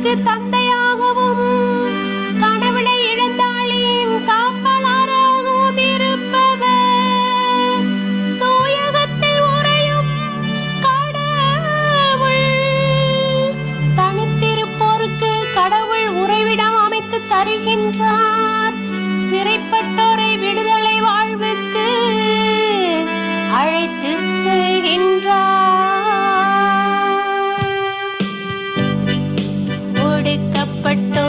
எனக்கு தந்தையாகவும் கடவுளை இழந்தாலேயும் காப்பலாராகவும் இருப்பவர். தூயகத்தில் உரையும் தனித்திருப்போருக்கு கடவுள் உறைவிடம் அமைத்து தருகின்றார். தடுக்கப்பட்டோ